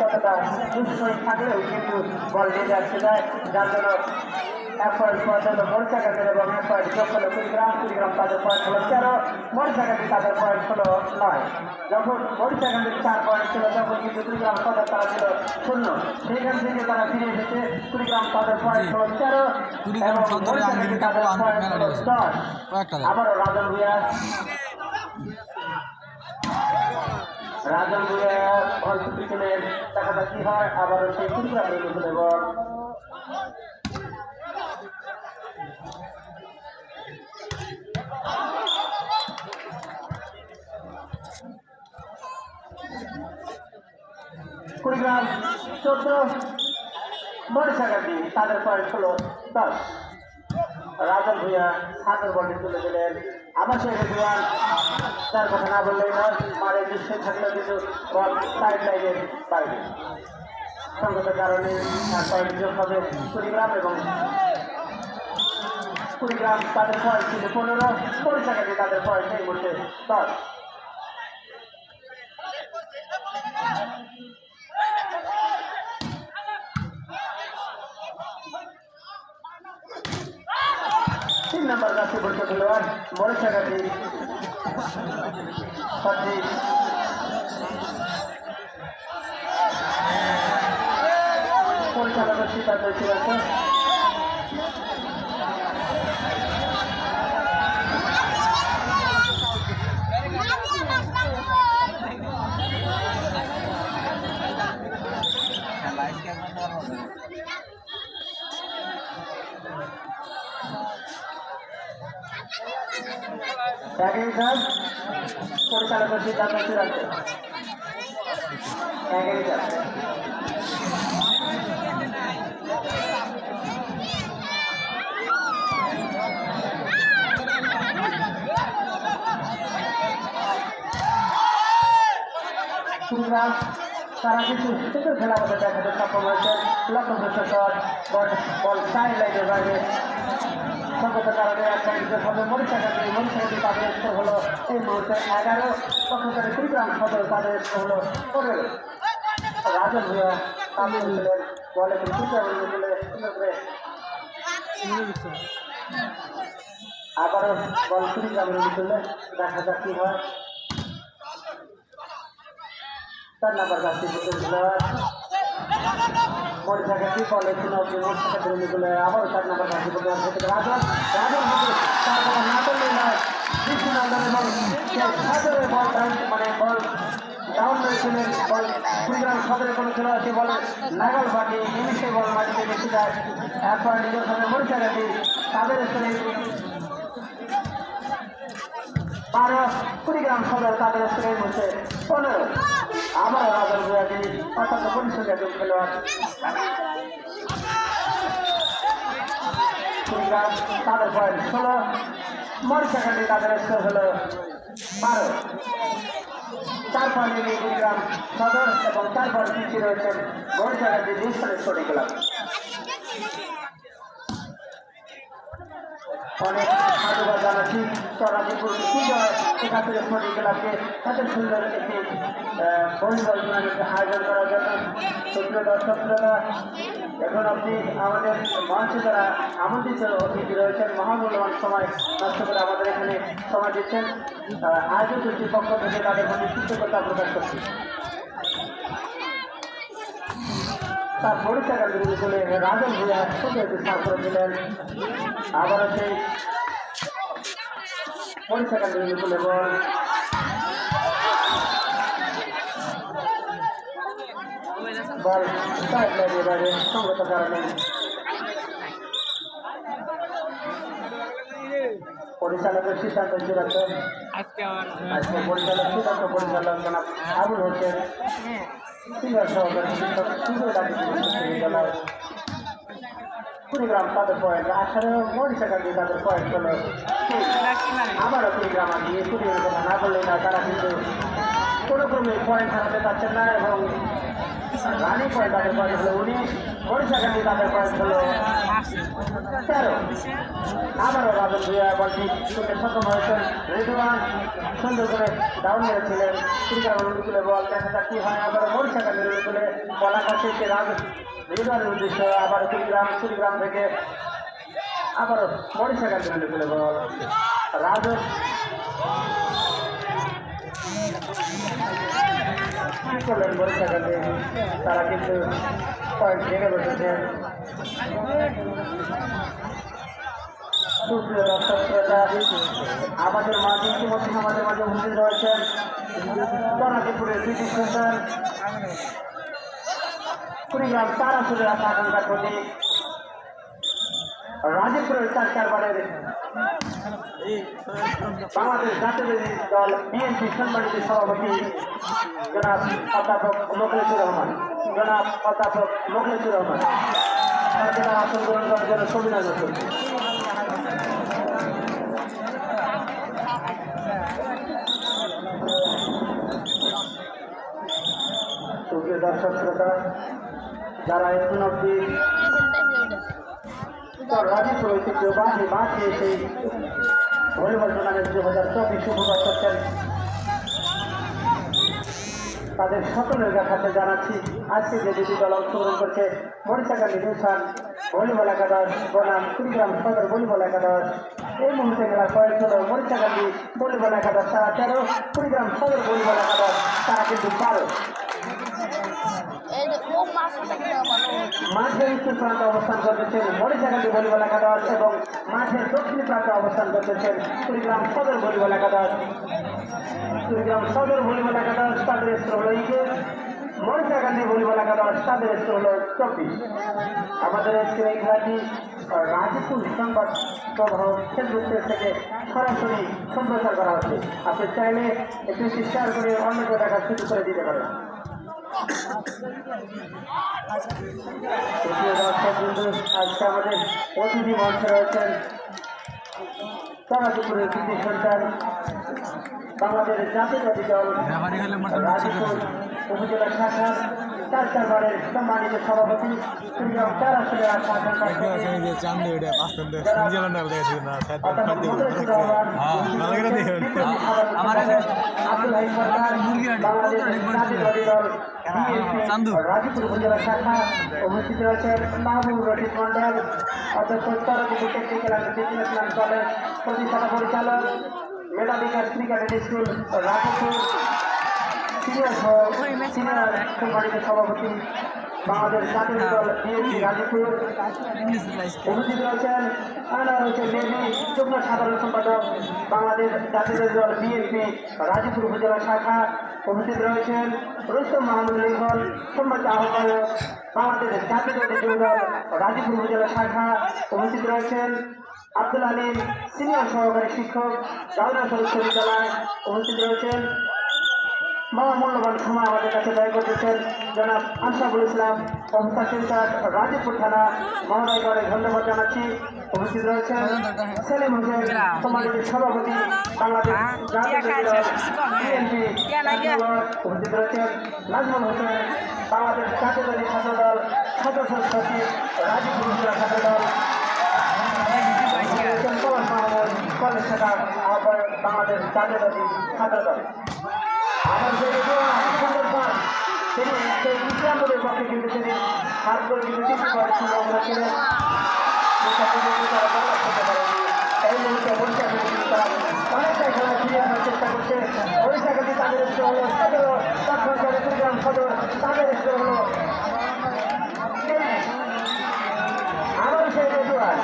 ততটা দুঃসময় থাকলেও কিন্তু বল নিয়ে যাচ্ছে যায় যার জন্য পয়েন্ট পর্যন্ত মরিচাকাতের এবং এক পয়েন্ট যোগ হলো কুড়িগ্রাম কুড়িগ্রাম তাদের পয়েন্ট হলো তেরো মরিচাকাতি তাদের পয়েন্ট হলো নয় যখন মরিচাকাতির চার পয়েন্ট ছিল তখন কিন্তু কুড়িগ্রাম সদর তারা ছিল শূন্য সেখান থেকে তারা ফিরে এসেছে। কুড়িগ্রাম তাদের পয়েন্ট হলো তেরো এবং সদরে মরিচাকাতি তাদের পয়েন্ট হলো দশ আবারও রাজন ভুইয়া রাজন ভুইয়া বল পিছনের টাকাটা কি হয়? আবারও সেই কুড়িগ্রামের মধ্যে বল কুড়িগ্রাম চোদ্দ মরিসাগাটি তাদের পয়েন্ট হলো দশ। রাজন ভুইয়া হাতের বলটি তুলে দিলেন আবার সেই রেজুয়ান তার কথা না বললেই নয় মারের দৃশ্যে থাকলেও কিন্তু বল সাইড লাইনের বাইরে। সঙ্গত কারণে যোগ হবে কুড়িগ্রাম এবং কুড়িগ্রাম তাদের পয়েন্ট ছিল পনেরো মরিসাগাটি তাদের পয়েন্ট এই মুহূর্তে দশ। তিন নম্বর কাছে বলতে খেলোয়াড় মরিসাগাটি সঠিক পরিচালকের সিদ্ধান্ত ছিল একই কাজ পরিচালকের সিদ্ধান্ত চূড়ান্ত একই কাজ কুড়িগ্রাম তারা কিন্তু সুন্দর খেলা বলে দেখাতে সক্ষম হয়েছে। লক্ষ্য বল, সাইড লাইনের বাইরে। সঙ্গত কারণে এক পয়েন্ট হবে মরিচাকাটি মরিচাকাটি তাদের স্কোর হলো এই মুহূর্তে এগারো পক্ষকারী কুড়িগ্রাম সদর তাদের স্কোর হলো পনেরো রাজন ভূয়া কাম করেছিলেন বলে আবারও বল কুড়িগ্রামের মিলে দেখা যাক কি হয়। চার নাম্বার কাছে মরিচাকাটি বলে কোনো মরিচাকাটি মিলে আবারও চার নাম্বার কাছে রাজন রাজন তার কথা না করলে নয় এবং সদরের বল ডাউন মানে বল ডাউন হয়েছিলেন, বল কুড়িগ্রাম সদরে কোনো খেলা আছে বলে নাগাল বাটি নিমিশে বল মাটিতে বেশি যায়। এরপর তাদের স্তরে বারো মধ্যে পনেরো। আবার রাজন গুয়াটি অত্যন্ত পরিশ্রমী একজন খেলোয়াড় তাদের পয়েন্ট ষোলো মরিচাকাটি তাদের স্কোর হলো বারো। চার পয়েন্ট নিয়ে কুড়িগ্রাম সদর এবং পয়েন্ট পিছিয়ে রয়েছেন মরিচাকাটি নিউজনের ছোটি ক্লাব অনেক সাধুবাদ জানাচ্ছি। ক্লাবকে এত সুন্দর একটি ভলিবল আয়োজন করার জন্য। সুপ্রিয় এখন আপনি আমাদের মঞ্চে যারা আমন্ত্রিত অতিথি রয়েছেন মহামূল্যবান সময় নষ্ট করে আমাদের এখানে সময় দিচ্ছেন আহ, আয়োজক কর্তৃপক্ষ থেকে তাদের প্রতি কৃতজ্ঞতা প্রকাশ করছি। তার পরিচালক বিরুদ্ধে চলে রাজন সুন্দর একটি সার করে দিলেন। আবারও সেই পরিচালক বিরুদ্ধে চলে বল বল সাইড বাইরে সঙ্গত কারণে পরিচালকের সিদ্ধান্ত আজকে পরিচালক সিদ্ধান্ত পরিচালক জনাব আবুল হোসেন। সিনিয়র সহকারী কুড়িগ্রাম তাদের পয়েন্ট, আঠারো মরিচাকান্দি তাদের পয়েন্ট হলো। আবারও কুড়িগ্রাম আগিয়ে কথা না বললে না তারা কিন্তু কোনো ক্রমে পয়েন্ট হারাতে পারছেন না এবং রানিং পয়েন্ট পয়েন্ট হলো উনিশ মরিচাকান্দি তাদের পয়েন্ট হলো তেরো আবারও রাজন ভুয়া বলটি করতে সক্ষম হয়েছেন রেদুয়ান সুন্দর করে ডাউন মেরেছিলেন কুড়িগ্রামের অনুকূলে বল দেখা কি হয় আবারও মরিচাকান্দির অনুকূলে বলা কাছে যে রাজ হৃদয়ের উদ্দেশ্য আবার কুড়িগ্রাম কুড়িগ্রাম থেকে আবার কাছে মিলে ফেলে বল রাজ কি করলেন তারা কিন্তু ভেঙে বসেছেন আমাদের মাঝে ইতিমধ্যে আমাদের মাঝে উপস্থিত রয়েছেন কনাদিপুরের ব্রিটিশ সন্তান কুড়িগ্রাম তারাসুরের আশা আকাঙ্ক্ষা রাজীবপুরের চার চারবারের বাংলাদেশ জাতীয় দল বিএনপি সম্মানিত সভাপতি জনাব অধ্যাপক মোখলেসুর রহমান। জনাব অধ্যাপক মোখলেসুর রহমান। তার আসন গ্রহণ করার জন্য অভিনন্দন করছি দর্শক শ্রোতা, যারা এখন অব্দি রাজীব ঐতিহ্যবাহী মাঠে সেই ভলিবল টুর্নামেন্ট দু হাজার চব্বিশ উপভোগ করছেন তাদের সকলের কাছে জানাচ্ছি, আজকে যে দুটি দল অংশগ্রহণ করছে মরিচাকা নিবেশন ভলিবল একাদশ, বনাম কুড়িগ্রাম সদর ভলিবল একাদশ। এই মুহূর্তে খেলার কয়েক হল মরিচাকান্দি ভলিবল একাদশ, তারা তেরো, কুড়িগ্রাম সদর ভলিবল একাদশ, তারা কিন্তু বারো। মাঠের উত্তর প্রান্তে অবস্থান করতেছেন মরিচাকান্দি ভলিবল একাদশ এবং মাঠের দক্ষিণ প্রান্তে অবস্থান করতেছেন কুড়িগ্রাম সদর ভলিবল একাদশ। কুড়িগ্রাম সদর ভলিবল একাদশ তাদের হলো ইকে মরিচাকান্দি ভলিবল একাদশ তাদের হলো চব্বিশ। আমাদের আজকের এই খেলাটি রাজপুর সংবাদ প্রবাহ ফেসবুক পেজ থেকে সরাসরি সম্প্রচার করা হচ্ছে। আপনি চাইলে একটু শেয়ার করে অন্যকে দেখা শুরু করে দিতে পারেন। আজকে আমাদের অতিথি মঞ্চে রয়েছেন তারাপুরের কৃতি সন্তান বাংলাদেশ জাতীয়তাবাদী দল রাজপুর উপজেলা শাখার চার চারবারের সম্মানিত সভাপতি হ্যাঁ। রাজপুর উপজেলা শাখা উপস্থিত রয়েছেন মাহবুব রশিদ মন্ডল অধ্যক্ষ তরফ টেকনিক্যাল অ্যান্ড বিজনেস কলেজ প্রতিষ্ঠাতা পরিচালক মেধা ক্রিকেট স্কুল রাজপুর সভাপতি বাংলাদেশ জাতীয় দল বিএনপি গাজীপুর রয়েছেন আনা রয়েছে মেহদি যুগ্ম সাধারণ বাংলাদেশ জাতীয় দল বিএনপি রাজীপুর উপজেলা শাখা উপস্থিত রয়েছেন রুস্তম মাহমুদ লিখন সম্মানিত আহ্বায়ক বাংলাদেশ জাতীয় দল রাজীপুর উপজেলা শাখা উপস্থিত রয়েছেন আব্দুল আলীম সিনিয়র সহকারী শিক্ষক গাউনা সদস্য বিদ্যালয় উপস্থিত রয়েছেন মহামূল্যবান সময় আমাদের কাছে ব্যয় করতেছেন জনাব আশরাফুল ইসলাম অবস্থা সেন্টার রাজীবপুর থানা মহোদয়গণে ধন্যবাদ জানাচ্ছি। উপস্থিত রয়েছেন সেলিম হোসেন সম্মানিত সভাপতি, বাংলাদেশ উপস্থিত রয়েছেন। নাজমুল হোসেন, বাংলাদেশ জাতীয় দলের ছাত্র দল, সদস্য সচিব, রাজীবপুর জেলা ছাত্র দল। রয়েছেন পবন মাহমুদ কলেজ শাখার বাংলাদেশ জাতীয় দলের ছাত্র দল। আমার যে সুন্দর পান তিনি সেই ইসলামপুরের পক্ষে কিন্তু তিনি হাত করে কিন্তু তিনটি করে সুন্দর করেছিলেন যেটা কিন্তু তারা বরবাদ করতে পারেনি এই মুহূর্তে বলছে কিন্তু তারা অনেকটাই তাদের তাদের তেইশ। আবার সেই রেজুয়ার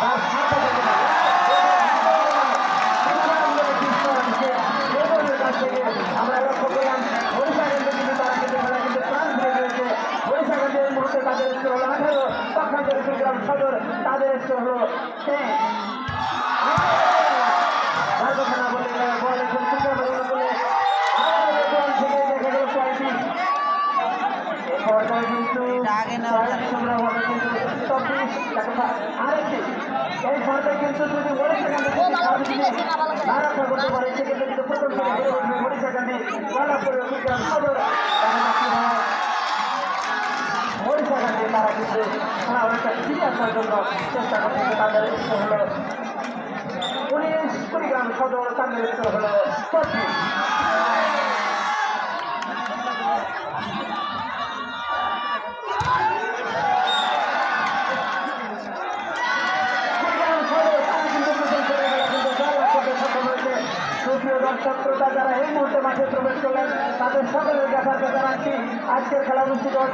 তার সাথে আমরা লক্ষ্য করলাম ওড়িশা কিন্তু কিন্তু তারা কিন্তু খেলা কিন্তু প্রাণ ফিরে গিয়েছে ওড়িশা কিন্তু এই মুহূর্তে তাদের স্কোর হলো আঠারো তখন চট্টগ্রাম সদর তাদের স্কোর হলো তেইশ রাজখানা বলে বল এখন সুন্দর বলে আবার থেকে দেখা গেল ছয়টি এই পর্যায়ে কিন্তু ছয় সংগ্রহ হবে কিন্তু চব্বিশ আরেকটি এই পর্যায়ে কিন্তু যদি ওড়িশা ও ভালো ঠিক না ভালো করে না রক্ষা করতে পারে সেক্ষেত্রে কিন্তু প্রথম করে সদর তাদের অনেকটা ফিরে আসার জন্য চেষ্টা করতেছে তাদের হলো উনিশ কুড়িগ্রাম সদর তাদের হলো চব্বিশ দর্শক যারা এই মুহূর্তে মাঠে প্রবেশ করলেন তাদের সকলের দেখাতে জানাচ্ছি আজকে খেলা অনুষ্ঠিত